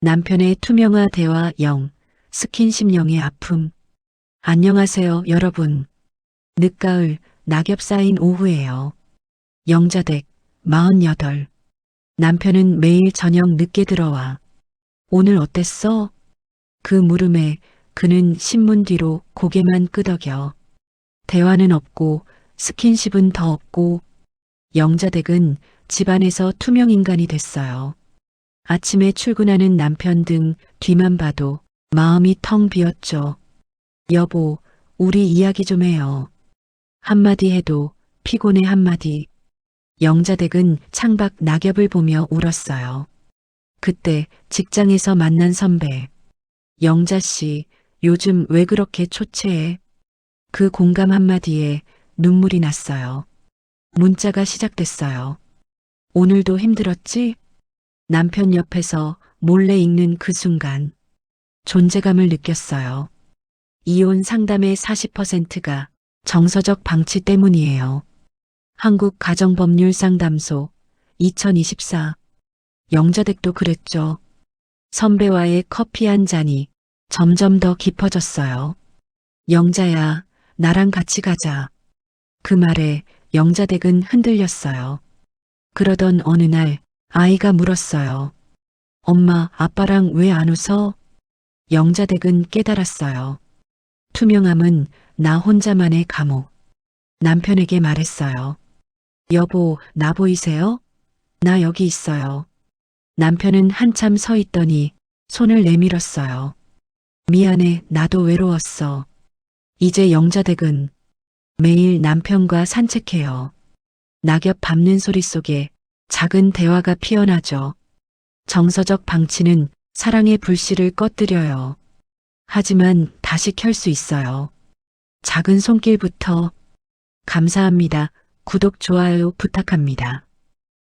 남편의 투명화 대화 0, 스킨십 0의 아픔. 안녕하세요, 여러분. 늦가을, 낙엽 쌓인 오후예요. 영자댁, 48. 남편은 매일 저녁 늦게 들어와. 오늘 어땠어? 그 물음에 그는 신문 뒤로 고개만 끄덕여. 대화는 없고 스킨십은 더 없고 영자댁은 집안에서 투명 인간이 됐어요. 아침에 출근하는 남편 등 뒤만 봐도 마음이 텅 비었죠. 여보, 우리 이야기 좀 해요. 한마디 해도 피곤해 한마디. 영자댁은 창밖 낙엽을 보며 울었어요. 그때 직장에서 만난 선배. 영자 씨, 요즘 왜 그렇게 초췌해? 그 공감 한마디에 눈물이 났어요. 문자가 시작됐어요. 오늘도 힘들었지? 남편 옆에서 몰래 읽는 그 순간 존재감을 느꼈어요. 이혼 상담의 40%가 정서적 방치 때문이에요. 한국 가정법률 상담소 2024 영자댁도 그랬죠. 선배와의 커피 한 잔이 점점 더 깊어졌어요. 영자야, 나랑 같이 가자. 그 말에 영자댁은 흔들렸어요. 그러던 어느 날 아이가 물었어요. 엄마, 아빠랑 왜 안 웃어? 영자댁은 깨달았어요. 투명함은 나 혼자만의 감옥. 남편에게 말했어요. 여보, 나 보이세요? 나 여기 있어요. 남편은 한참 서 있더니 손을 내밀었어요. 미안해, 나도 외로웠어. 이제 영자댁은 매일 남편과 산책해요. 낙엽 밟는 소리 속에 작은 대화가 피어나죠. 정서적 방치는 사랑의 불씨를 꺼뜨려요. 하지만 다시 켤 수 있어요. 작은 손길부터 감사합니다. 구독, 좋아요 부탁합니다.